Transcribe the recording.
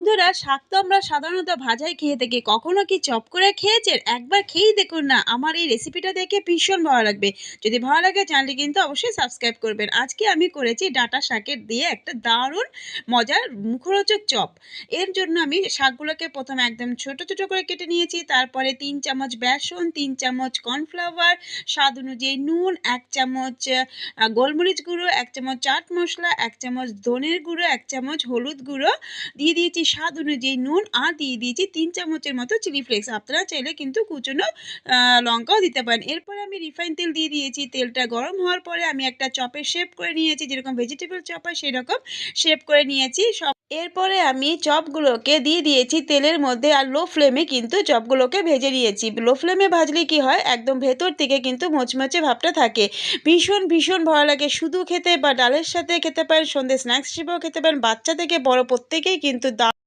বন্ধুরা, শাক তো আমরা সাধারণত ভাজাই খেয়ে থাকি। কখনো কি চপ করে খেয়েছেন? একবার খেয়েই দেখুন না, আমার এই রেসিপিটা দেখে ভীষণ ভালো লাগবে। যদি ভালো লাগে চ্যানেলটি কিন্তু অবশ্যই সাবস্ক্রাইব করবেন। আজকে আমি করেছি ডাটা শাকের দিয়ে একটা দারুণ মজার মুখরোচক চপ। এর জন্য আমি শাকগুলোকে প্রথমে একদম ছোট ছোট করে কেটে নিয়েছি। তারপরে তিন চামচ বেসন, তিন চামচ কর্নফ্লাওয়ার স্বাদ অনুযায়ী নুন, এক চামচ গোলমরিচ গুঁড়ো, এক চামচ চাট মশলা, এক চামচ ধনের গুঁড়ো, এক চামচ হলুদ গুঁড়ো দিয়ে দিয়েছি স্বাদ অনুযায়ী নুন আর দিয়ে দিয়েছি তিন চামচের মতো চিলি ফ্লেক্স। আপনারা চাইলে কিন্তু কুচনো লঙ্কাও দিতে পারেন। এরপরে আমি রিফাইন তেল দিয়ে দিয়েছি। তেলটা গরম হওয়ার পরে আমি একটা চপের শেপ করে নিয়েছি, যেরকম ভেজিটেবল চপ হয় সেরকম শেপ করে নিয়েছি। সব এরপরে আমি চপগুলোকে দিয়ে দিয়েছি তেলের মধ্যে আর লো ফ্লেমে কিন্তু চপগুলোকে ভেজে নিয়েছি। লো ফ্লেমে ভাজলে কি হয়? একদম ভেতর থেকে কিন্তু মোচমোচে ভাবটা থাকে। ভীষণ ভীষণ ভালো লাগে। শুধু খেতে বা ডালের সাথে খেতে পারেন, সন্ধ্যে স্ন্যাক্স হিসেবেও খেতে পারেন, বাচ্চা থেকে বড় প্রত্যেকেই কিন্তু দা